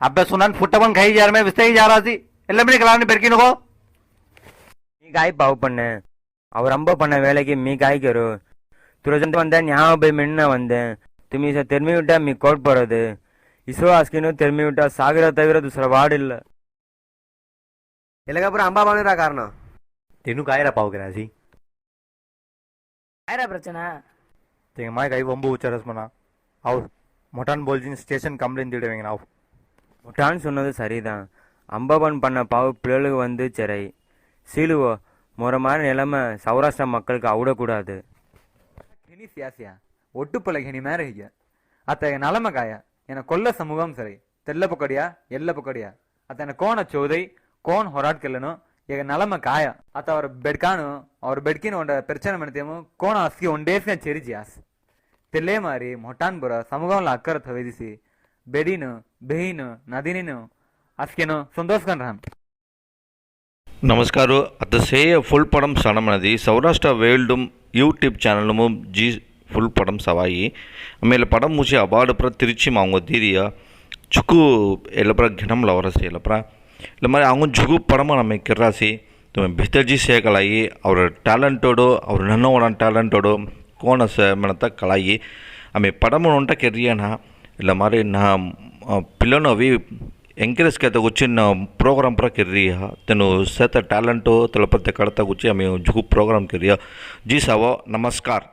అబ్బా సునన్ పుట్టమని கை జారమే విస్తగి జారాసి எல்லாமே கலான்னு பெருக்கினுகோ நீ காய் பாவு பண்ணு அவர் அம்ப பண்ண வேலைக்கு மீ காய்க்கரு துரஜந்து வந்த ஞாபகம் போய் மின்ன வந்தேன் துமி ச விட்டா மீ கோட் போறது இஸ்ரோ ஆஸ்கினும் விட்டா சாகிற தவிர துசர வார்டு இல்ல இல்லக்கப்புறம் அம்பா பண்ணுறா காரணம் தின்னு காயரா பாவுக்கிறாசி காயரா பிரச்சனை எங்கள் மாதிரி கை ரொம்ப உச்சரஸ் பண்ணா அவு மொட்டான் போல்ஜின் ஸ்டேஷன் கம்ப்ளைண்ட் திடுவீங்க நான் आव முட்டான்னு சொன்னது சரிதான் அம்பாபன் பண்ண பாவு பிள்ளைகளுக்கு வந்து சிறை சீலுவோ முறை மாதிரி நிலைமை சௌராஷ்டிரா மக்களுக்கு அவிடக்கூடாது ஹினி சியாசியா ஒட்டுப்பல ஹினி மேர ஹிய அத்த நலம காய என கொல்ல சமூகம் சரி தெல்ல பொக்கடியா எல்ல பொக்கடியா ಅತನ ಕೋಣ ಚೋದೈ ಕೋನ್ ಹೊರಾಡ್ಕೆಲ್ಲನು ಈಗ ನಲಮ ಕಾಯ ಅತ ಅವ್ರ ಬೆಡ್ಕಾನು ಅವ್ರ ಬೆಡ್ಕಿನ ಒಂಡ ಪ್ರಚನೆ ಮಾಡ್ತೇಮು ಕೋಣ ಅಸ್ಕಿ ಒಂಡೇಸ್ನ ಚೆರಿಜಿಯಾಸ್ ತೆಲ್ಲೇ ಮಾರಿ ಮೊಟಾನ್ ಬುರ ಸಮೂಹಂಲ ಅಕ್ಕರ ಥವೇದಿಸಿ ಬೆಡಿನು ಬೆಹಿನು ನದಿನಿನು ಅಸ್ಕೆನು ಸಂತೋಷಕನ್ ರಾಮ್ నమస్కారం అతసేయ full పడం సడమనది Saurashtra వేల్డుమ్ YouTube ಚಾನಲ್ಮು G full ಪಡಂ Sawai ಆಮೇಲೆ ಪಡಂ ಮುಸಿ ಅವಾರ್ಡ್ ಪ್ರ ತಿರುಚಿ ಮಾವಂಗ ದೀದಿಯ ಚುಕು ಎಲ್ಲಪ್ರ ಘಿನಮ್ಲ ಅವರಸಿ ಎಲ್ಲಪ್ರ ಇಲ್ಲ మరి அவங்க ಜುಗು ಪಡಮ ನಮ್ಮ ಕಿರ್ರಾಸಿ ತುಮ ಭಿತರ್ಜಿ ಸೇಕಲಾಯಿ ಅವ್ರ ಟ್ಯಾಲೆಂಟೋಡು ಅವ್ರ ನನ್ನ ಒಣ ಟ್ಯಾಲೆಂಟೋಡು ಕೋಣ ಸ ಮೆಣತ ಕಲಾಯಿ ಆಮೇಲೆ పడమ ఉంట కెరియన ఇలా మరి నా పిల్లను అవి ఎంకరేజ్ కేత వచ్చిన ప్రోగ్రామ్ ప్ర కెర్రియ తను సేత టాలెంట్ తలపతి కడత గుచ్చి ఆమె జుగు ప్రోగ్రామ్ కెరియ జీ సావో నమస్కార్